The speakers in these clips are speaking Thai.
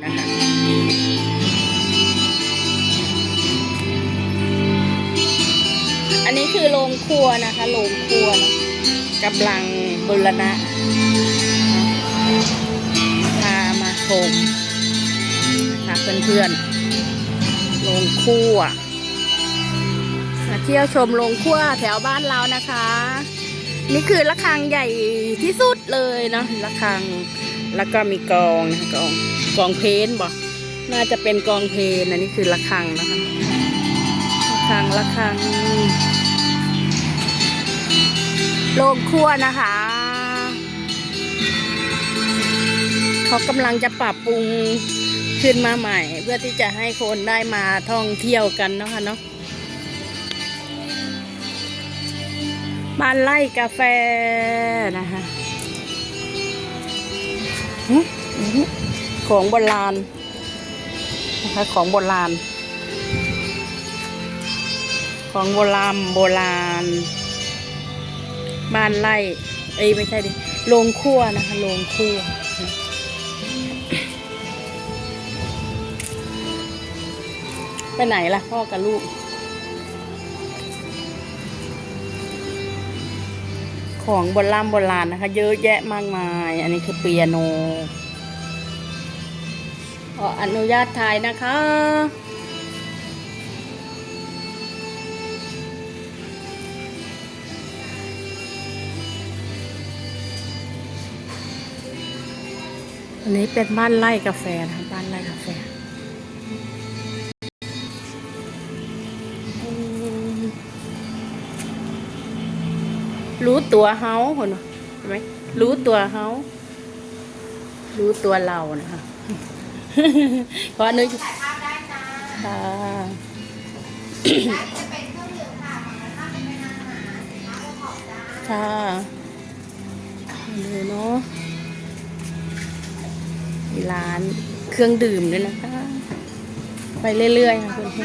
นะคะอันนี้คือโรงครัวนะคะโรงครัวนะกำลังบูรณะพามาชมนะคะเพื่อนๆโรงครัวมาเที่ยวชมโรงครัวแถวบ้านเรานะคะ นี่คือระฆังใหญ่ที่สุดเลยเนาะระฆัง แล้วก็มีกองนะกองกองเพนบอกน่าจะเป็นกองเพนอันนี้คือระฆังนะคะระฆังระฆังโรงครัวนะคะ เขากำลังจะปรับปรุงขึ้นมาใหม่ เพื่อที่จะให้คนได้มาท่องเที่ยวกันนะคะเนาะบ้านไร่กาแฟนะคะ ของโบราณนะคะของโบราณ ของโบราณโบราณ บ้านไร่เอ้ยไม่ใช่ดิโรงครัวนะคะโรงครัวไปไหนล่ะพ่อกับลูก ของโบราณโบราณนะคะ เยอะแยะมากมาย อันนี้คือเปียโนขออนุญาตถ่ายนะคะอันนี้เป็นบ้านไร่กาแฟนะคะบ้านไร่กาแฟ รู้ตัวเฮาคนวะเห็นไหมรู้ตัวเฮารู้ตัวเรานะคะเพราะนึกค่ะค่ะดูเนาะมีร้านเครื่องดื่มด้วยนะคะ ไปเรื่อยๆค่ะคุณผู้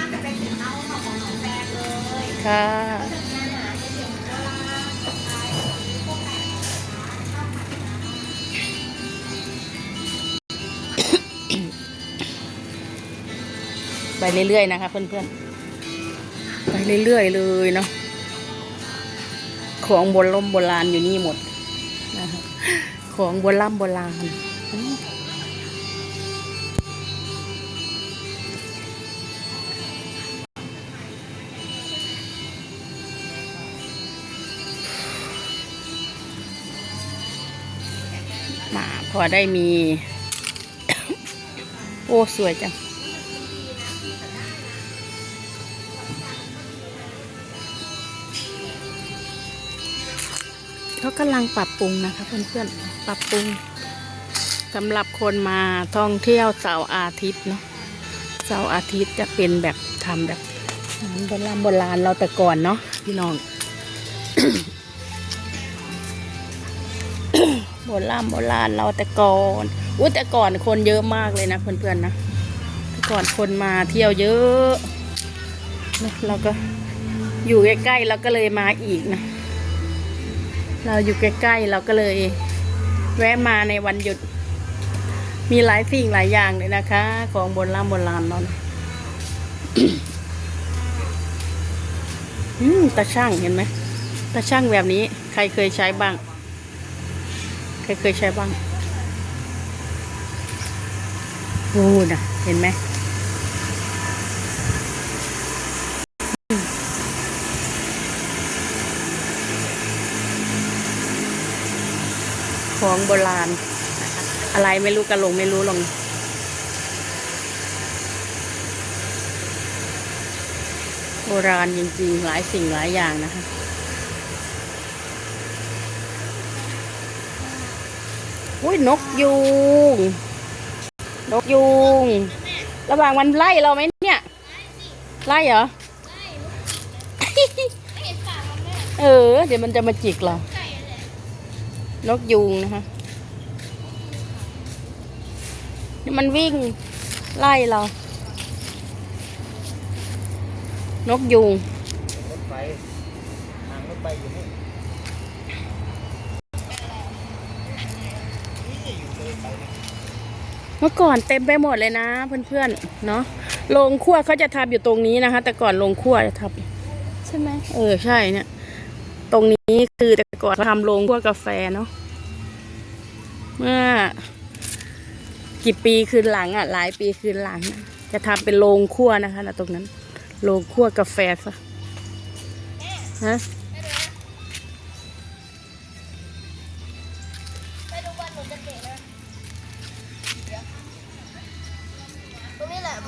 ค่ะ ไปเรื่อยๆนะคะเพื่อนๆ ไปเรื่อยๆเลยเนาะ ของโบราณโบราณอยู่นี่หมดนะคะของโบราณโบราณอืมมาพอได้มี โอ้ สวยจัง เขากำลังปรับปรุงนะคะเพื่อนๆปรับปรุงสำหรับคนมาท่องเที่ยวเสาร์อาทิตย์เนาะเสาร์อาทิตย์จะเป็นแบบทำแบบโบราณโบราณเราแต่ก่อนเนาะพี่น้องโบราณโบราณเราแต่ก่อนอุ้แต่ก่อนคนเยอะมากเลยนะเพื่อนๆนะแต่ก่อนคนมาเที่ยวเยอะนะเราก็อยู่ใกล้ๆเราก็เลยมาอีกนะ เราอยู่ใกล้ๆ เราก็เลยแวะมาในวันหยุด มีหลายสิ่งหลายอย่างเลยนะคะ ของโบราณโบราณเนาะอืมตาช่างเห็นไหมตาช่างแบบนี้ ใครเคยใช้บ้าง ใครเคยใช้บ้างโอ้นะเห็นไหม ของโบราณนะคะอะไรไม่รู้กระลงไม่รู้ลงโบราณจริงๆ หลายสิ่งหลายอย่างนะคะอุ้ยนกยูง นกยูง ระหว่างมันไล่เราไหมเนี่ย ไล่เหรอ เออ เดี๋ยวมันจะมาจิกเรา นกยูงนะคะนี่มันวิ่งไล่เรา นกยูงรถไฟทางรถไฟอยู่นี่เมื่อก่อนเต็มไปหมดเลยนะ เพื่อนๆเนาะโรงครัวเขาจะทำอยู่ตรงนี้นะคะ แต่ก่อนโรงครัวจะทำใช่ไหมเออใช่เนี่ย ตรงนี้คือแต่ก่อนทำโรงครัวกาแฟเนาะเมื่อ กี่ปีคืนหลังอะ หลายปีคืนหลัง จะทำเป็นโรงครัวนะคะนะตรงนั้นโรงครัวกาแฟซะฮะ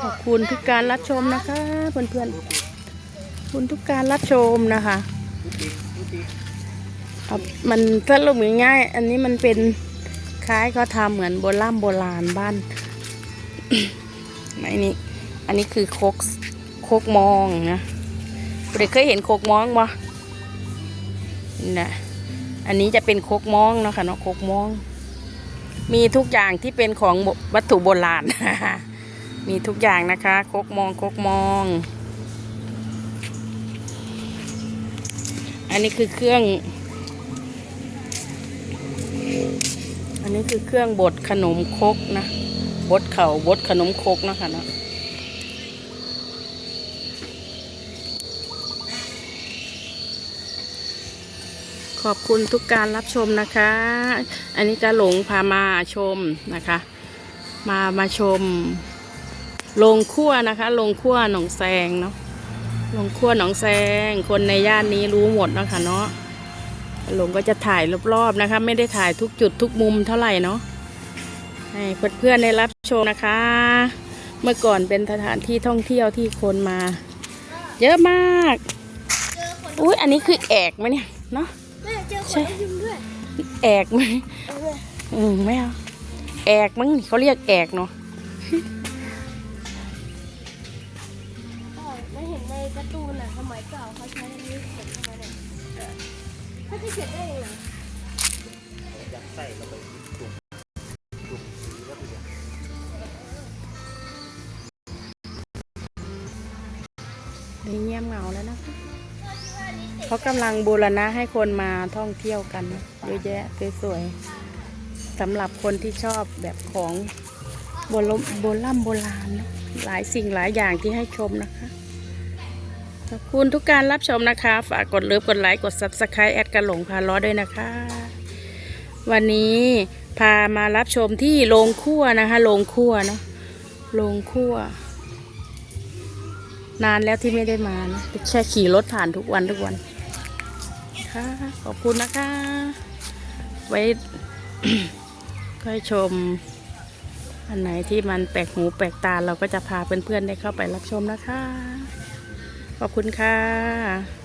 ขอบคุณทุกการรับชมนะคะ เพื่อนๆขอบคุณทุกการรับชมนะคะ มันสรุปง่ายๆอันนี้มันเป็นคล้ายเขาทำเหมือนโบราณโบราณบ้านไม่นี่อันนี้คือโคกโคกมองนะเด็กเคยเห็นโคกมองปะนะอันนี้จะเป็นโคกมองเนาะค่ะเนาะโคกมอง มีทุกอย่างที่เป็นของวัตถุโบราณ มีทุกอย่างนะคะ โคกมองโคกมอง อันนี้คือเครื่อง อันนี้คือเครื่องบดขนมคกนะ บดเข่าบดขนมคกนะคะเนาะขอบคุณทุกการรับชมนะคะ อันนี้จะหลงพามาชมนะคะ มามาชมโรงครัวนะคะโรงครัวหนองแซงเนาะ โรงครัวหนองแซง คนในย่านนี้รู้หมดเนาะคะเนาะหลงก็จะถ่ายรอบๆนะคะ ไม่ได้ถ่ายทุกจุดทุกมุมเท่าไหร่เนาะให้เพื่อนๆได้รับชมนะคะ เมื่อก่อนเป็นสถานที่ท่องเที่ยวที่คนมา เยอะมากเจอคนอุ้ยอันนี้คือแอกไหมเนี่ยเนาะแม่เจอคใช่นได้ยินด้วยแอกไหมเอออืมไม่เอาแอกมั้งเขาเรียกแอกเนาะ เก่าเขาใช้อันนี้เขียนเข้ามาเนี่ยเขาจะเขียนได้ยังไงยัดไส้เข้าไปจุ่มจุ่มสีแล้วไปอย่างนี่เงียบเหงาแล้วนะคะเขากำลังบูรณะให้คนมาท่องเที่ยวกันนะเยอะแยะสวยๆสำหรับคนที่ชอบแบบของโบราณโบราณโบราณหลายสิ่งหลายอย่างที่ให้ชมนะคะ ขอบคุณทุกการรับชมนะคะ ฝากกดเลิฟกดไลค์กด subscribe แอดกันหลงพาล้อด้วยนะคะ วันนี้พามารับชมที่โรงครัวนะคะโรงครัวเนาะโรงครัวนานแล้วที่ไม่ได้มานะแค่ขี่รถผ่านทุกวันทุกวันค่ะขอบคุณนะคะ ไว้ค่อยชม อันไหนที่มันแปลกหูแปลกตาเราก็จะพาเพื่อนๆได้เข้าไปรับชมนะคะ ขอบคุณค่ะ